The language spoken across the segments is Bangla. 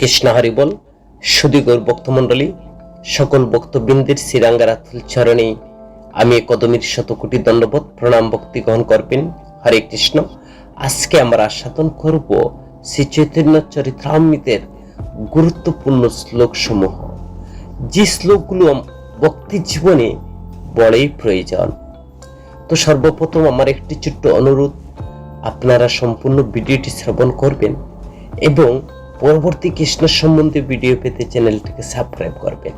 কৃষ্ণ হরিবল সুদীগৌর ভক্তমণ্ডলী, সকল ভক্তবৃন্দের শ্রীরাঙ্গারাতুল চরণে আমি কদমীর শতকোটি দণ্ডবোধ প্রণাম ভক্তি গ্রহণ করবেন। হরে কৃষ্ণ। আজকে আমরা আস্বাদন করব শ্রী চৈতন্য চরিত্রামৃতের গুরুত্বপূর্ণ শ্লোক সমূহ যে শ্লোকগুলো ভক্তি জীবনে বড়ই প্রয়োজন। তো সর্বপ্রথম আমার একটি ছোট্ট অনুরোধ, আপনারা সম্পূর্ণ ভিডিওটি শ্রবণ করবেন এবং পরবর্তী কৃষ্ণ সম্বন্ধে ভিডিও পেতে চ্যানেলটিকে সাবস্ক্রাইব করবেন।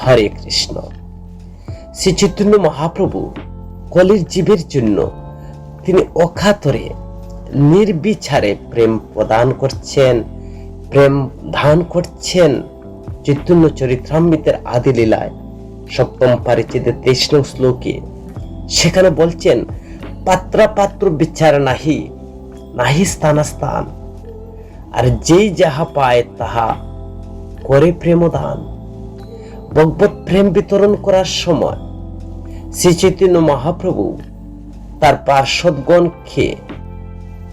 হরে কৃষ্ণ। শ্রী চৈতন্য মহাপ্রভু কলির জীবের জন্য তিনি অখাতরে নির্বিচারে প্রেম প্রদান করছেন, প্রেম দান করছেন। চৈতন্য চরিত্রামৃতের আদি লীলায় সপ্তম পারিচিতে তেইশ নং শ্লোকে সেখানে বলছেন পাত্রা পাত্র বিচার নাহি নাহি স্থানাস্থান। আর যেই যাহা পায় তাহা করে প্রেমদান। ভগবত প্রেম বিতরণ করার সময় শ্রী চৈতন্য মহাপ্রভু তার পার্শ্বদগণ কে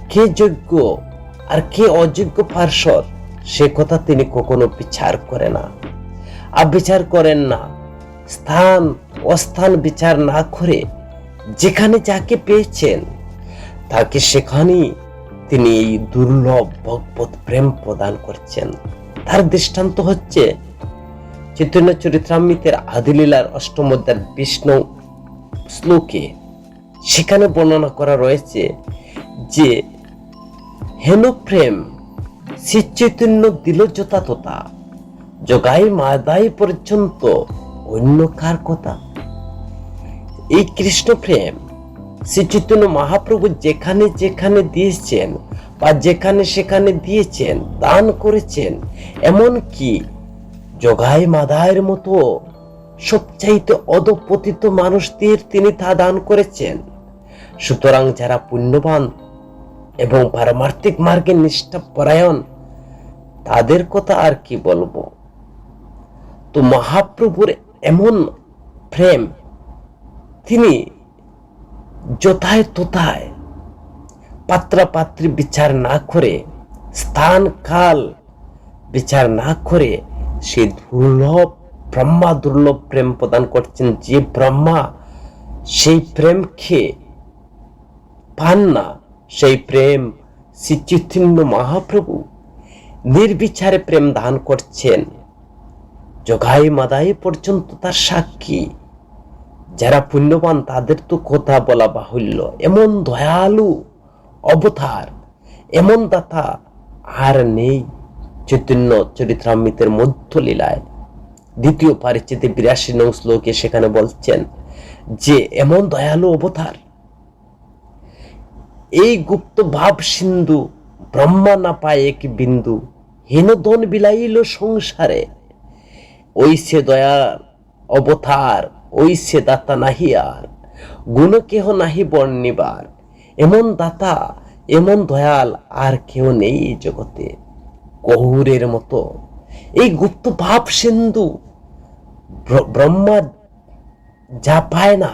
কে যোগ্য আর কে অযোগ্য পার্শ্বদ, সে কথা তিনি কখনো বিচার করে না। আর বিচার করেন না। স্থান, অস্থান বিচার না করে যেখানে যাকে পেয়েছেন, তাকে সেখানেই তিনি এই দুর্লভ ভগবত প্রেম প্রদান করছেন। তার দৃষ্টান্ত হচ্ছে চৈতন্য চরিত্রামৃতের আদিলীলার অষ্টম বিষ্ণু শ্লোকে। সেখানে বর্ণনা করা রয়েছে যে, হেন প্রেম শ্রী চৈতন্য দিল যথাতথা জগাই মাদাই পর্যন্ত অন্য কার কথা। এই কৃষ্ণ প্রেম শ্রী চৈতন্য মহাপ্রভু যেখানে যেখানে দিয়েছেন বা যেখানে সেখানে দিয়েছেন, দান করেছেন এমন কি জগাই মাদায়ের মতো সবচাইতে অধপতিত মানুষদের তিনি তা দান করেছেন। সুতরাং যারা পুণ্যবান এবং পারমার্থিক মার্গে নিষ্ঠা পরায়ণ তাদের কথা আর কি বলব? তো মহাপ্রভুর এমন প্রেম তিনি যথায় তথায় পাত্রাপাত্রী বিচার না করে স্থান কাল বিচার না করে সে দুর্লভ ব্রহ্মা, দুর্লভ প্রেম প্রদান করছেন। যে ব্রহ্মা সেই প্রেম প্রেমকে পান না, সেই প্রেম শ্রী চৈতন্য মহাপ্রভু নির্বিচারে প্রেম দান করছেন। জগাই মাদাই পর্যন্ত তার সাক্ষী। যারা পুণ্যবান, তাদের তো কথা বলা বাহুল্য। এমন দয়ালু, অবতার, এমন দাতা আর নেই চৈতন্য চরিত্রামৃতের মধ্য লীলায় দ্বিতীয় পারিচিতে বিরাশি নং শ্লোকে সেখানে বলছেন যে, এমন দয়ালু অবতার, এই গুপ্ত ভাব সিন্ধু, ব্রহ্মা না পায় এক বিন্দু হীনধন বিলাইল সংসারে। ওই সে দয়া অবতার ওই সে দাতা নাহি আর, গুণ কেহ নাহি বর্ণিবার এমন দাতা, এমন দয়াল আর কেউ নেই জগতে। কহুরের মতো, এই গুপ্ত ভাব সিন্ধু ব্র- ব্রহ্মা যা পায় না,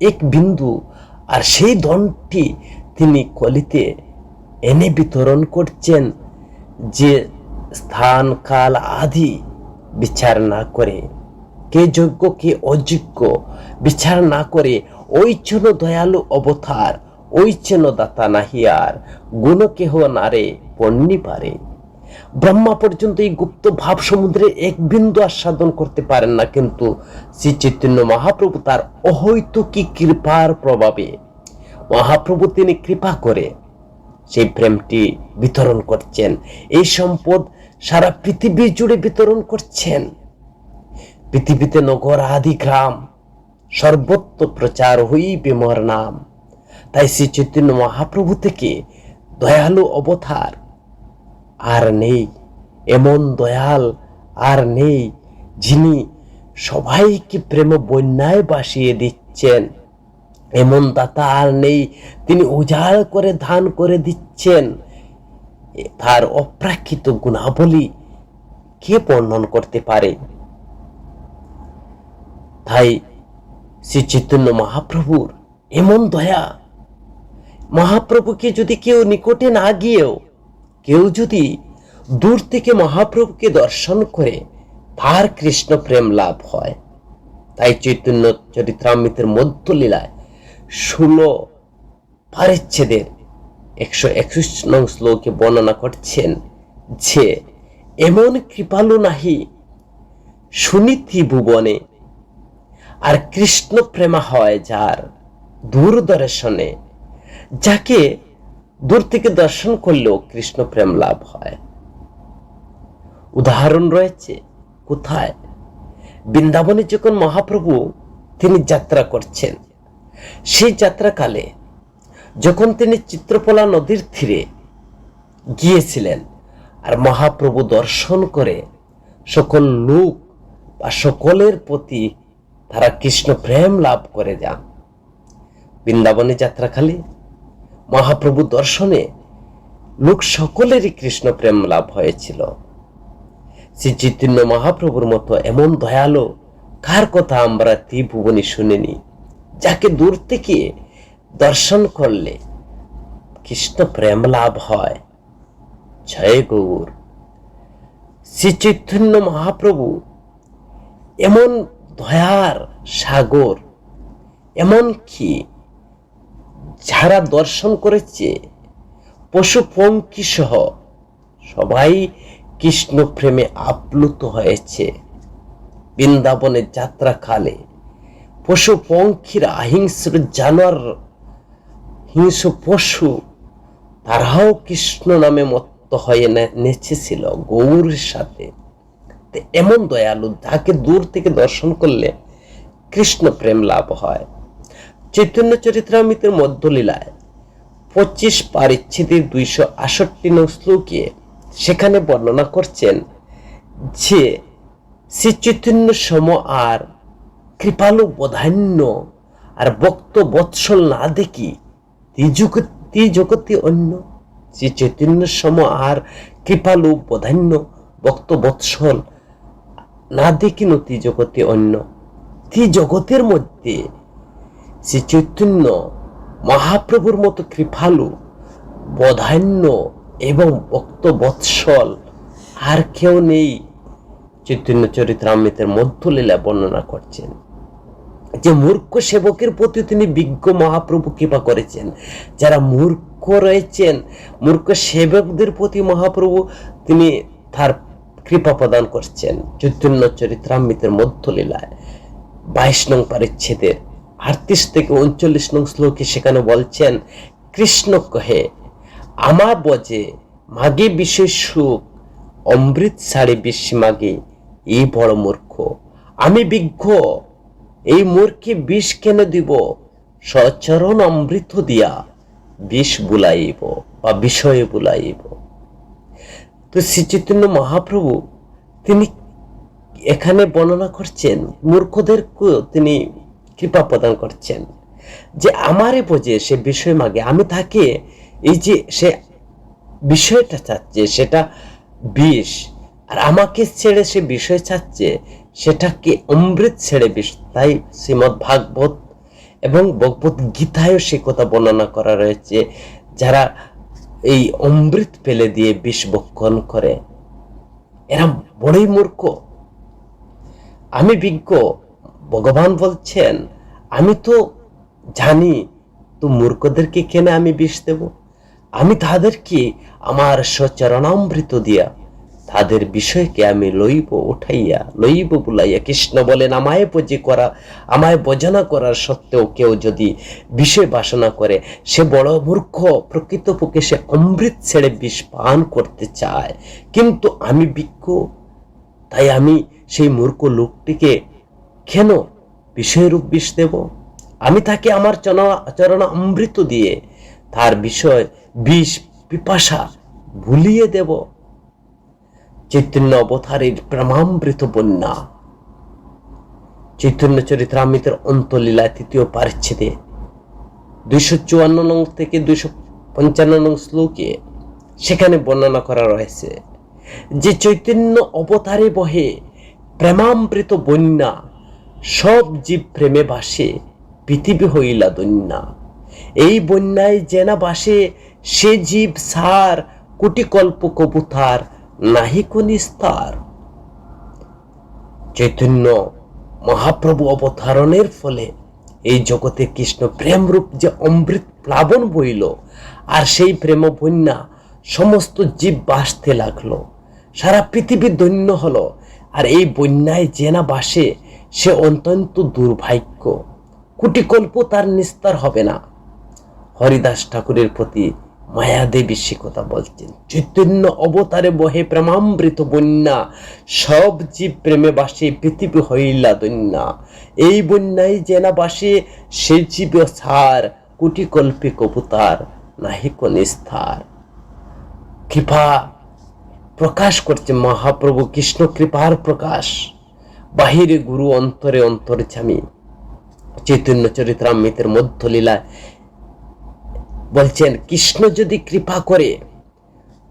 এক বিন্দু, আর সেই ধনটি তিনি কলিতে এনে বিতরণ করছেন যে স্থান কাল আদি বিচার না করে। কে যোগ্য, কে অযোগ্য, বিচার না করে ওই জন্য দয়ালু অবতার ওই যেন দাতা নাহি আর গুণ কেহ নারে পণ্যি পারে। ব্রহ্মা পর্যন্ত এই গুপ্ত ভাব সমুদ্রে এক বিন্দু আস্বাদন করতে পারেন না, কিন্তু শ্রী চৈতন্য মহাপ্রভু তার অহৈতুকী কৃপার প্রভাবে মহাপ্রভু তিনি কৃপা করে সেই প্রেমটি বিতরণ করছেন। এই সম্পদ সারা পৃথিবী জুড়ে বিতরণ করছেন। পৃথিবীতে নগর আদি গ্রাম সর্বত্র প্রচার হইবে মোর নাম তাই শ্রী চৈতন্য মহাপ্রভু থেকে দয়ালু অবতার, আর নেই, এমন দয়াল আর নেই, যিনি সবাইকে প্রেম বন্যায় বাসিয়ে দিচ্ছেন। এমন দাতা আর নেই, তিনি উজাড় করে ধান করে দিচ্ছেন। তার অপ্রাকৃত গুণাবলী কে বর্ণন করতে পারে? তাই শ্রী চৈতন্য মহাপ্রভুর এমন দয়া। মহাপ্রভুকে যদি কেউ নিকটে না গিয়েও, কেউ যদি দূর থেকে মহাপ্রভুকে দর্শন করে, তার কৃষ্ণ প্রেম লাভ হয়। তাই চৈতন্য চরিত্রামৃতের মধ্যলীলায় ষোলো পারিচ্ছেদের একশো একুশ নং শ্লোকে বর্ণনা করছেন যে, এমন কৃপালু নাহি, সুনীতি ভুবনে আর কৃষ্ণ প্রেমা হয় যার দূরদর্শনে, যাকে দূর থেকে দর্শন করলেও কৃষ্ণ প্রেম লাভ হয়। উদাহরণ রয়েছে, কোথায়? বৃন্দাবনে যখন মহাপ্রভু তিনি যাত্রা করছেন, সেই যাত্রাকালে যখন তিনি চিত্রপলা নদীর তীরে গিয়েছিলেন আর মহাপ্রভু দর্শন করে সকল লোক বা সকলের প্রতি তারা কৃষ্ণ প্রেম লাভ করে যান। বৃন্দাবনে যাত্রাকালে মহাপ্রভু দর্শনে লোক সকলেরই কৃষ্ণ প্রেম লাভ হয়েছিল। শ্রী চৈতন্য মহাপ্রভুর মতো এমন দয়ালু কার কথা আমরা ত্রিভুবনে শুনিনি, যাকে দূর থেকে দর্শন করলে কৃষ্ণ প্রেম লাভ হয়। জয় গৌর। শ্রী চৈতন্য মহাপ্রভু এমন দয়ার সাগর। এমন কি যারা দর্শন করেছে, পশু পঙ্কি সহ সবাই কৃষ্ণ প্রেমে আপ্লুত হয়েছে। বৃন্দাবনের যাত্রাকালে পশু পঙ্খিরা অহিংস্র জানোয়ার, হিংস্র পশু, তারাও কৃষ্ণ নামে মত্ত হয়ে নেচেছিল গৌরের সাথে। এমন দয়ালু যাকে দূর থেকে দর্শন করলে কৃষ্ণ প্রেম লাভ হয়। চৈতন্য চরিত্রামৃতের মধ্যলীলায় পঁচিশ পারিচ্ছেদের দুইশো আষট্টি নং শ্লোকে সেখানে বর্ণনা করছেন যে শ্রী চৈতন্য সম আর কৃপালু বধান্য আর বক্ত বৎসল না দেখি তি জগতি অন্য। শ্রী চৈতন্য সম আর কৃপালু বধান্য বক্ত বৎসল না দেখি নতি জগতে অন্য। তি জগতের মধ্যে শ্রী চৈতন্য মহাপ্রভুর মতো কৃপালু, বধান্য এবং ভক্ত বৎসল আর কেউ নেই চৈতন্য চরিত্রামৃতের মধ্যলীলা বর্ণনা করছেন। যে মূর্খ সেবকের প্রতি তিনি বিজ্ঞ মহাপ্রভু কৃপা করেছেন। যারা মূর্খ রয়েছেন, মূর্খ সেবকদের প্রতি মহাপ্রভু তিনি তার কৃপা প্রদান করছেন চৈতন্য চরিত্রামৃতের মধ্যলীলায়। বাইশ নং পরিচ্ছেদের আটত্রিশ থেকে উনচল্লিশ নং শ্লোকে সেখানে বলছেন, কৃষ্ণ কহে, আমা বজে, মাগে বিশেষ সুখ, অমৃত সাড়ে বেশি মাগে, এই বড় মূর্খ। আমি বিজ্ঞ, এই মূর্খে বিষ কেন দিব? সচরণ অমৃত দিয়া, বিষ বুলাইব বা বিষয়ে বুলাইব। তো শ্রী চৈতন্য মহাপ্রভু তিনি এখানে বর্ণনা করছেন মূর্খদের তিনি কৃপা প্রদান করছেন যে আমারে বোঝে সে বিষয় মাগে, আমি তাকে এই যে সে বিষয়টা চাচ্ছে, সেটা বিষ, আর আমাকে ছেড়ে সে বিষয় চাচ্ছে, সেটাকে অমৃত ছেড়ে বিষ, তাই শ্রীমৎ ভাগবত এবং ভগবত গীতায়ও সে কথা বর্ণনা করা রয়েছে, যারা এই অমৃত ফেলে দিয়ে বিষ বক্ষণ করে। এরা বড়ই মূর্খ। আমি বিজ্ঞ, ভগবান বলছেন, আমি তো জানি, তো মূর্খদেরকে কেনে আমি বিষ দেব? আমি তাদেরকে আমার সচরণামৃত দিয়া তাদের বিষয়কে আমি লইব, উঠাইয়া, লইব বুলাইয়া কৃষ্ণ বলেন, আমায় বজি করা, আমায় বোঝানা করার সত্ত্বেও কেউ যদি বিষয় বাসনা করে, সে বড় মূর্খ, প্রকৃতপক্ষে সে অমৃত ছেড়ে বিষ পান করতে চায়। কিন্তু আমি বিজ্ঞ তাই আমি সেই মূর্খ লোকটিকে কেন বিষয়রূপ বিষ দেব? আমি তাকে আমার চরণ অমৃত দিয়ে তার বিষয় বিষ, পিপাসা ভুলিয়ে দেব। চৈতন্য অবতারের প্রেমামৃত বন্যা। চৈতন্য চরিত্রামৃতের অন্তলীলায় তৃতীয় পারিচ্ছেদে দুইশো চুয়ান্ন নং থেকে দুইশো পঞ্চান্ন নং শ্লোকে সেখানে বর্ণনা করা রয়েছে যে চৈতন্য অবতারে বহে প্রেমামৃত বন্যা, সব জীব প্রেমে বাসে পৃথিবী হইলা দন্যা। এই বন্যায় যেনা বাসে সে জীব সার কোটি কল্প কবুতার নাহি কোন স্তর। চৈতন্য মহাপ্রভু অবতারণের ফলে এই জগতে কৃষ্ণ প্রেমরূপ যে অমৃত প্লাবন বইল, আর সেই প্রেম বন্যা সমস্ত জীব বাসতে লাগল। সারা পৃথিবী দৈন্য হলো, আর এই বন্যায় যে না বাসে সে অত্যন্ত দুর্ভাগ্য। কুটিকল্প তার নিস্তার হবে না। হরিদাস ঠাকুরের প্রতি মায়াদেবী সে কথা বলছেন। চৈতন্য অবতারে বহে প্রেমামৃত বন্যা, সব জীব প্রেমে বাসে, পৃথিবী হইলা দন্যা। এই বন্যায় জেনা বাসে, সে জীব সার কুটি কল্পে কবুতার নাহিক নিস্তার কৃপা প্রকাশ করছে মহাপ্রভু, কৃষ্ণ কৃপার প্রকাশ। বাহিরে গুরু অন্তরে অন্তর্জামী চৈতন্য চরিত্রামৃতের মধ্যলীলায় বলছেন, কৃষ্ণ যদি কৃপা করে,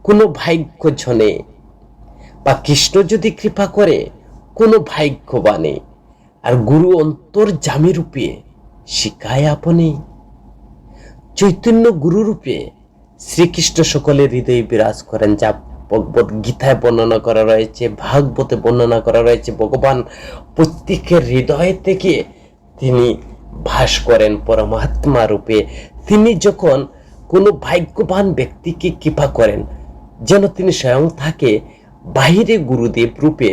কোনো ভাগ্য জনে। বা কৃষ্ণ যদি কৃপা করে, কোনো ভাগ্যবানে আর গুরু অন্তর্জামী রূপে শিখায় আপনি। চৈতন্য গুরু রূপে শ্রীকৃষ্ণ সকলের হৃদয়ে বিরাজ করেন। যা ভগবত গীতায় বর্ণনা করা রয়েছে, ভাগবতে বর্ণনা করা রয়েছে। ভগবান প্রত্যেকের হৃদয় থেকে তিনি ভাস করেন পরমাত্মা রূপে। তিনি যখন কোনো ভাগ্যবান ব্যক্তিকে কৃপা করেন, যেন তিনি স্বয়ং থাকে বাহিরে গুরুদেব রূপে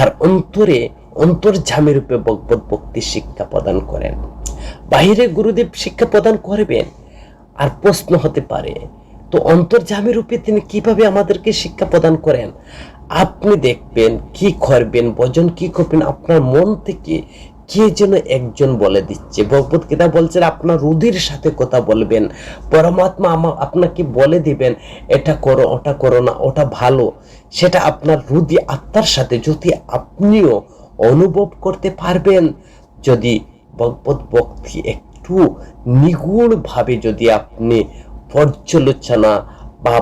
আর অন্তরে অন্তর্জামী রূপে ভগবত ভক্তি শিক্ষা প্রদান করেন। বাহিরে গুরুদেব শিক্ষা প্রদান করবেন? আর প্রশ্ন হতে পারে, তো অন্তর্জামী রূপে তিনি কীভাবে আমাদেরকে শিক্ষা প্রদান করেন? আপনি দেখবেন, কি করবেন, ভজন কি করবেন, আপনার মন থেকে কে যেন একজন বলে দিচ্ছে। ভগবত গীতা বলছেন, আপনার রুধির সাথে কথা বলবেন। পরমাত্মা আপনাকে বলে দিবেন, এটা করো, ওটা করো না, ওটা ভালো। সেটা আপনার রুদি আত্মার সাথে যদি আপনিও অনুভব করতে পারবেন, যদি ভগবত ভক্তি একটু নিগুণভাবে যদি আপনি পর্যালোচনা বা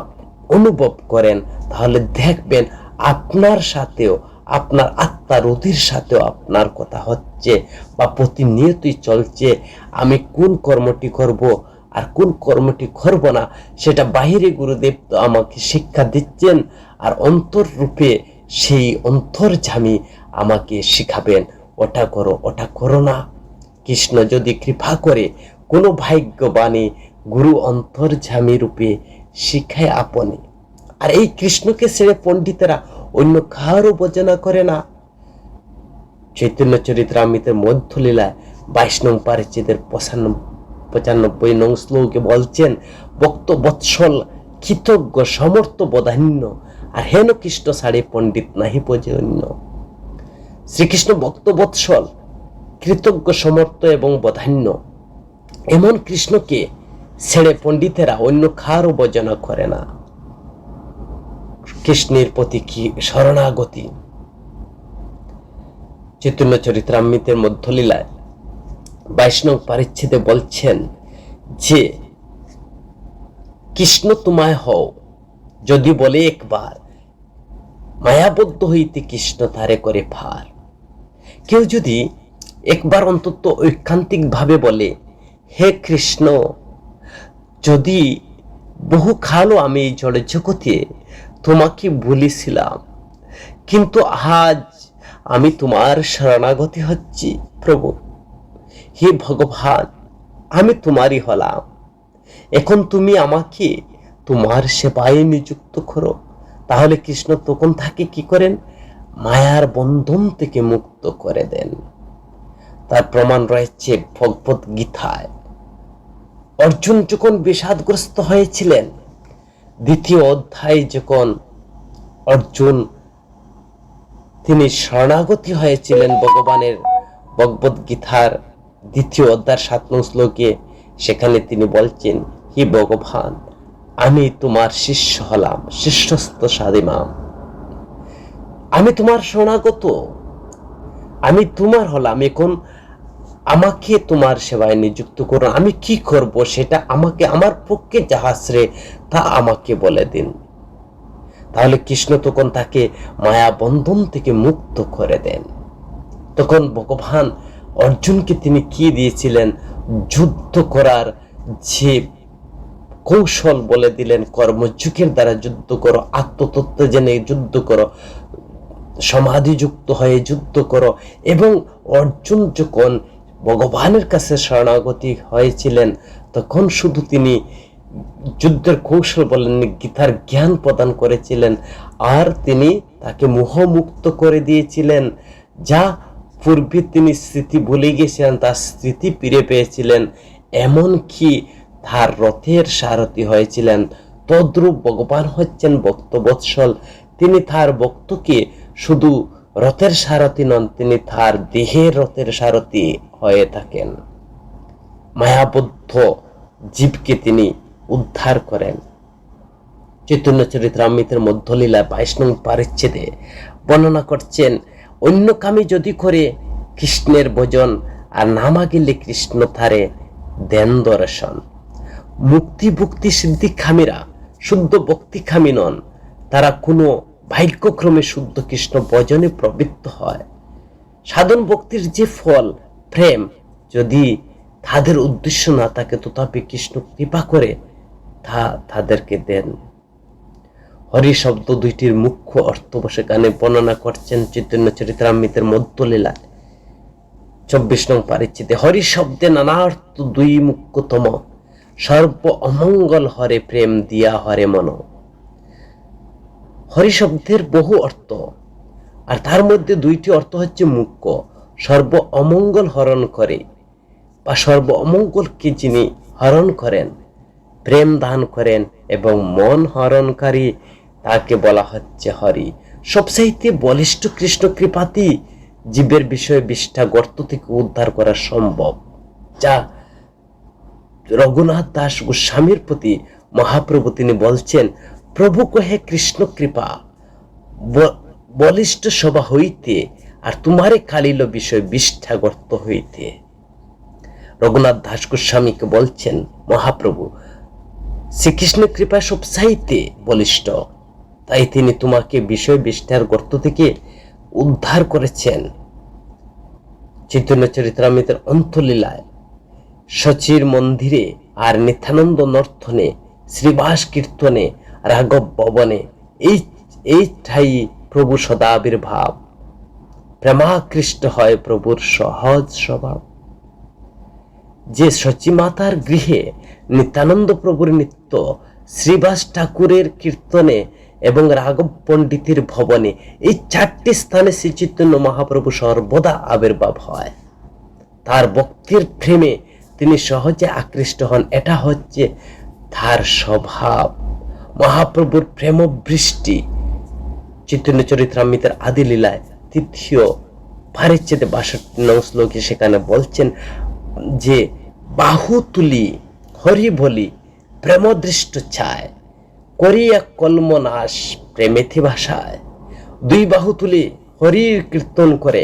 অনুভব করেন, তাহলে দেখবেন আপনার সাথেও আপনার আত্মা রুধির সাথেও আপনার কথা হচ্ছে বা প্রতিনিয়তই চলছে। আমি কোন কর্মটি করব আর কোন কর্মটি করব না, সেটা বাহিরে গুরুদেব তো আমাকে শিক্ষা দিচ্ছেন আর অন্তর রূপে সেই অন্তর্জামী আমাকে শিখাবেন। ওটা করো ওটা করো না। কৃষ্ণ যদি কৃপা করে কোনো ভাগ্যবাণী গুরু অন্তর্জামী রূপে শিখায় আপনি। আর এই কৃষ্ণকে ছেড়ে পণ্ডিতেরা অন্য কারও বোঝনা করে না। চৈতন্য চরিত্রামৃতের মধ্যলীলায় বাইশ নং পারিচিতের পঁচানব্বই নং শ্লোকে বলছেন বক্ত বৎসল, কৃতজ্ঞ সমর্থ বধান্য, আর হেন কৃষ্ণ সাড়ে পণ্ডিত নাহি অন্য শ্রীকৃষ্ণ ভক্ত বৎসল, কৃতজ্ঞ সমর্থ এবং বধান্য, এমন কৃষ্ণকে ছেড়ে পণ্ডিতেরা অন্য কারও বর্জনা করে না। কৃষ্ণের প্রতি কি শরণাগতি? চৈতন্য চরিত্রামৃতের মধ্যলীলায় বৈষ্ণব পারিচ্ছেদে বলছেন যে, কৃষ্ণ তোমায় হও, যদি বলে একবার, মায়াবদ্ধ হইতে কৃষ্ণ তারে করে ফার কেউ যদি একবার অন্তত ঐকান্তিক ভাবে বলে, হে কৃষ্ণ, যদি বহু খালো আমি এই জড় জগতে তোমাকে বলেছিলাম কিন্তু আজ আমি তোমার শরণাগতি হচ্ছি, প্রভু। হে ভগবান, আমি তোমারই হলাম। এখন তুমি আমাকে তোমার সেবায় নিযুক্ত করো। তাহলে কৃষ্ণ তখন তাকে কি করেন? মায়ার বন্ধন থেকে মুক্ত করে দেন। তার প্রমাণ রয়েছে ভগবত গীতায়। অর্জুন যখন বিষাদগ্রস্ত হয়েছিলেন দ্বিতীয় অধ্যায়ে যখন অর্জুন, তিনি শরণাগতি হয়েছিলেন ভগবানের ভগবত গীতার দ্বিতীয় অধ্যায় সাত নং শ্লোকে, সেখানে তিনি বলছেন, হি ভগবান, আমি তোমার শিষ্য হলাম, শিষ্যস্ত সাদিমাম আমি তোমার শরণাগত, আমি তোমার হলাম। এখন আমাকে তোমার সেবায় নিযুক্ত করুন। আমি কি করব সেটা আমাকে, আমার পক্ষে যাহা শ্রে তা আমাকে বলে দিন। তাহলে কৃষ্ণ তখন তাকে মায়া বন্ধন থেকে মুক্ত করে দেন। তখন ভগবান অর্জুনকে তিনি কি দিয়েছিলেন? যুদ্ধ করার যে কৌশল বলে দিলেন, কর্মযুগের দ্বারা যুদ্ধ করো, আত্মতত্ত্ব জেনে যুদ্ধ করো, সমাধিযুক্ত হয়ে যুদ্ধ করো, এবং অর্জুন যখন ভগবানের কাছে শরণাগতি হয়েছিলেন, তখন শুধু তিনি যুদ্ধের কৌশল বলেননি, গীতার জ্ঞান প্রদান করেছিলেন, আর তিনি তাকে মোহমুক্ত করে দিয়েছিলেন, যা পূর্বে তিনি স্মৃতি ভুলে গেছিলেন তার স্মৃতি ফিরে পেয়েছিলেন, এমনকি তার রথের সারথি হয়েছিলেন। তদ্রূপ ভগবান হচ্ছেন ভক্তবৎসল, তিনি তার ভক্তকে শুধু রথের সারথি নন, তিনি তার দেহের রথের সারথি। হয়ে থাকেন। মায়াবদ্ধ জীবকে তিনি উদ্ধার করেন। চৈতন্য চরিত্রামৃতের মধ্যলীলা বাইশ নং পারিচ্ছেদে বর্ণনা করছেন, অন্য কামি যদি করে কৃষ্ণের ভোজন আর না মাগিলে কৃষ্ণ থারে দেন দর্শন। মুক্তি ভুক্তি সিদ্ধি খামিরা, শুদ্ধ ভক্তি খামি নন। তারা কোনো ভাগ্যক্রমে শুদ্ধ কৃষ্ণ ভজনে প্রবৃত্ত হয়। সাধন ভক্তির যে ফল প্রেম যদি তাদের উদ্দেশ্য না থাকে, তথাপি কৃষ্ণ কৃপা করে তা তাদেরকে দেন। হরি শব্দ দুইটির মুখ্য অর্থ বসে গানে বর্ণনা করছেন চৈতন্য চরিত্রামৃতের মধ্যলীলায় চব্বিশ নং পারিচ্ছেদে হরি শব্দে নানা অর্থ দুই মুখ্যতম। সর্ব অমঙ্গল হরে প্রেম দিয়া হরে মন। হরি শব্দের বহু অর্থ, আর তার মধ্যে দুইটি অর্থ হচ্ছে মুখ্য। সর্ব অমঙ্গল হরণ করে বা সর্ব অমঙ্গলকে যিনি হরণ করেন? প্রেম দান করেন এবং মন হরণকারী, তাকে বলা হচ্ছে হরি। সবচাইতে বলিষ্ঠ কৃষ্ণ কৃপাতি জীবের বিষয়ে বিষ্ঠা গর্ত থেকে উদ্ধার করা সম্ভব, যা রঘুনাথ দাস গোস্বামীর প্রতি মহাপ্রভু তিনি বলছেন, প্রভু কহে কৃষ্ণ কৃপা বলিষ্ঠ সভা হইতে আর তোমারে কালিল বিষয় বিষ্ঠা গর্ত হইতে। রঘুনাথ দাস গোস্বামীকে বলছেন, মহাপ্রভু শ্রীকৃষ্ণ কৃপা সবসাইতে বলিষ্ঠ। তাই তিনি তোমাকে বিষয় বিষ্ঠার গর্ত থেকে উদ্ধার করেছেন। চৈতন্য চরিত্রামৃতের অন্তলীলায় সচির মন্দিরে আর নিত্যানন্দ নর্থনে, শ্রীবাস কীর্তনে, রাঘব ভবনে, এই এই ঠাই প্রভু সদা আবির্ভাব। প্রেমাকৃষ্ট হয় প্রভুর সহজ স্বভাব। যে সচিমাতার গৃহে নিত্যানন্দ প্রভুর নিত্য শ্রীবাস ঠাকুরের কীর্তনে এবং রাঘব পণ্ডিতের ভবনে এই চারটি স্থানে শ্রী চৈতন্য মহাপ্রভু সর্বদা আবির্ভাব হয়। তার ভক্তির প্রেমে তিনি সহজে আকৃষ্ট হন। এটা হচ্ছে তার স্বভাব। মহাপ্রভুর প্রেম বৃষ্টি চৈতন্য চরিত্রামৃতের আদি লীলায় তৃতীয় পারিচ্ছেদে বাষট্টি নং শ্লোকে সেখানে বলছেন যে বাহু তুলি হরি বলি প্রেমদৃষ্ট ছায়, করিয়া কলমনাশ প্রেমেথি ভাষায়। দুই বাহু তুলি হরির কীর্তন করে,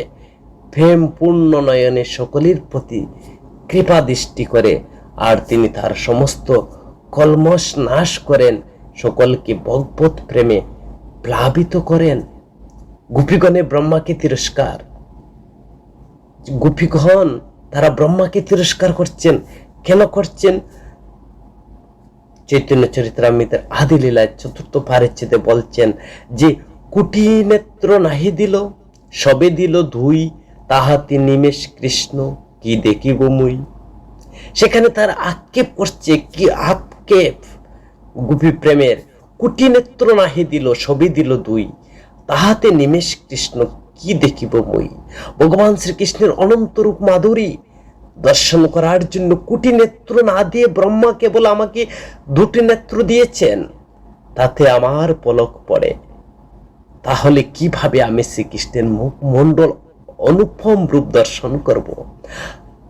প্রেম পূর্ণ নয়নে সকলের প্রতি কৃপা দৃষ্টি করে, আর তিনি তার সমস্ত কলমশ নাশ করেন, সকলকে ভগবত প্রেমে প্লাবিত করেন। গোপীগণে ব্রহ্মাকে তিরস্কার। গোপীগণ তারা ব্রহ্মাকে তিরস্কার করছেন। কেন করছেন? চৈতন্য চরিত্রামিতের আদি লীলায় চতুর্থ পারিচ্ছেদে বলছেন যে কুটি নেত্র নাহি দিল, সবে দিল ধুই, তাহাতি নিমেষ কৃষ্ণ, কি দেখিব মুই? সেখানে তার আক্ষেপ করছে, কি আক্ষেপ? গুপি প্রেমের কুটি নেত্র নাহি দিল সবই দিল দুই তাহাতে নিমেষ কৃষ্ণ কি দেখিব মই? ভগবান শ্রীকৃষ্ণের অনন্ত রূপ মাধুরী, দর্শন করার জন্য কুটি নেত্র না দিয়ে ব্রহ্মা কেবল আমাকে দুটি নেত্র দিয়েছেন, তাতে আমার পলক পড়ে। তাহলে কীভাবে আমি শ্রীকৃষ্ণের মুখ মণ্ডল অনুপম রূপ দর্শন করব?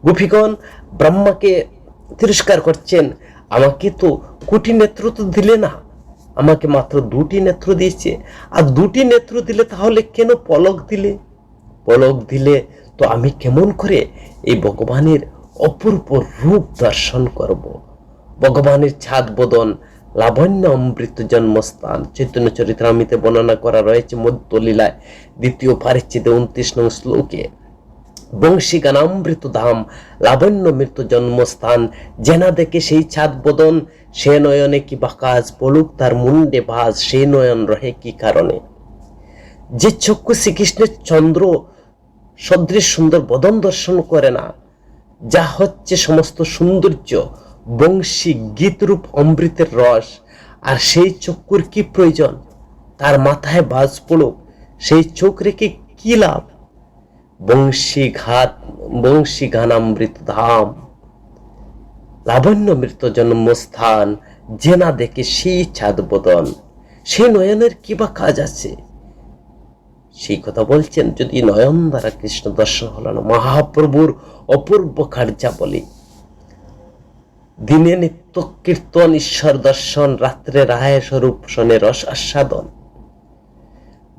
গোপীগণ, ব্রহ্মাকে তিরস্কার করছেন, আমাকে তো কোটি নেত্র তো দিলে না। আমাকে মাত্র দুটি নেত্র দিয়েছে। আর দুটি নেত্র দিলে তাহলে কেন পলক দিলে? পলক দিলে তো আমি কেমন করে এই ভগবানের অপূর্ব রূপ দর্শন করব? ভগবানের ছাদ বদন, লাবণ্য অমৃত জন্মস্থান, চৈতন্য চরিত্রামিতে বর্ণনা করা রয়েছে মধ্যলীলায় দ্বিতীয় পারিচ্ছেদে উনত্রিশ নং শ্লোকে। বংশী গানামৃত ধাম লাবণ্য মৃত জন্মস্থান, জেনা দেখে সেই ছাদ বদন সে নয়নে কি বা কাজ পড়ুক তার মুন্ডে ভাজ, সে নয়ন রহে কি কারণে? যে চক্ষু শ্রীকৃষ্ণের চন্দ্র সদৃশ সুন্দর বদন দর্শন করে না, যা হচ্ছে সমস্ত সৌন্দর্য, বংশী গীতরূপ অমৃতের রস, আর সেই চক্ষুর কি প্রয়োজন? তার মাথায় বাজ পড়ুক সেই চোখ রেখে কি লাভ? বংশী ঘাত, বংশী গানামৃত ধাম। লাবণ্য মৃত জন্মস্থান যে না দেখে সেই ছাদ বদন সেই নয়নের কি বা কাজ আছে? সেই কথা বলছেন যদি নয়ন দ্বারা কৃষ্ণ দর্শন হলো না, মহাপ্রভুর অপূর্ব কার্যাবলী। দিনে নিত্য কীর্তন, ঈশ্বর দর্শন, রাত্রে রায় স্বরূপ শনে রস আস্বাদন।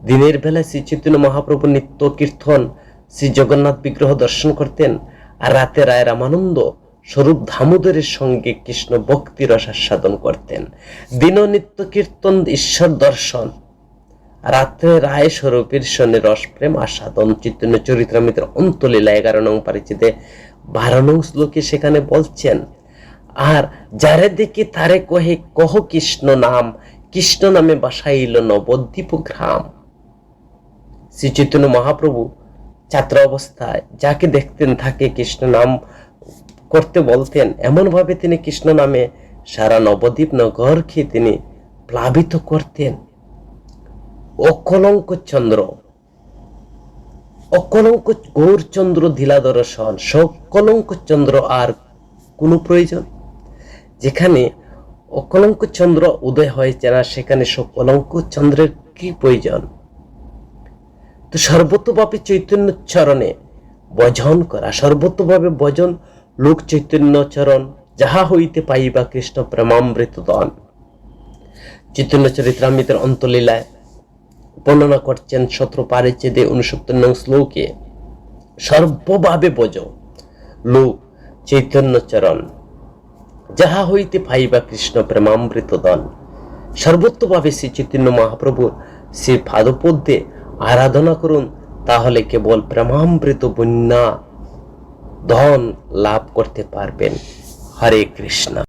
দিনের বেলা শ্রী চৈতন্য মহাপ্রভু নিত্য কীর্তন শ্রী জগন্নাথ বিগ্রহ দর্শন করতেন, আর রাতে রায় রামানন্দ স্বরূপ দামোদরের সঙ্গে কৃষ্ণ ভক্তি রস আস্বাদন করতেন। দিন নিত্য কীর্তন, ঈশ্বর দর্শন। রাত্রে রায় স্বরূপের সনে রস প্রেম আস্বাদন, চৈতন্য চরিত্রামিতের অন্তলীলা এগারো নং পারিচিতে বারো নং শ্লোকে সেখানে বলছেন, আর যারে দেখি তারে কহে, কহ কৃষ্ণ নাম, কৃষ্ণ নামে বাসাইল নবদ্বীপ গ্রাম। শ্রী চৈতন্য মহাপ্রভু ছাত্র অবস্থায় যাকে দেখতেন থাকে কৃষ্ণ নাম করতে বলতেন। এমনভাবে তিনি কৃষ্ণ নামে সারা নবদ্বীপ নগরকে তিনি প্লাবিত করতেন। অকলঙ্ক চন্দ্র, অকলঙ্ক গৌরচন্দ্র ধিলা দর্শন সকলঙ্ক চন্দ্র আর কোনো প্রয়োজন? যেখানে অকলঙ্ক চন্দ্র উদয় হয়েছে না সেখানে সকলঙ্ক চন্দ্রের কি প্রয়োজন? তো সর্বতভাবে চৈতন্য চরণে ভজন করা, সর্বতভাবে ভজন লোক চৈতন্য চরণ যাহা হইতে পাইবা কৃষ্ণ প্রেমামৃত দন চৈতন্য চরিত্রামৃতের অন্তলীলায় বর্ণনা করছেন সত্র পারিচ্ছেদে উনসত্তর নং শ্লোকে সর্বভাবে বোঝ লোক চৈতন্য চরণ যাহা হইতে পাইবা কৃষ্ণ প্রেমামৃত দন সর্বত্রভাবে শ্রী চৈতন্য মহাপ্রভু শ্রী পাদপদ্যে আরাধনা করুন তাহলে কেবল প্রেমামৃত বন্যা ধন লাভ করতে পারবেন। হরে কৃষ্ণ।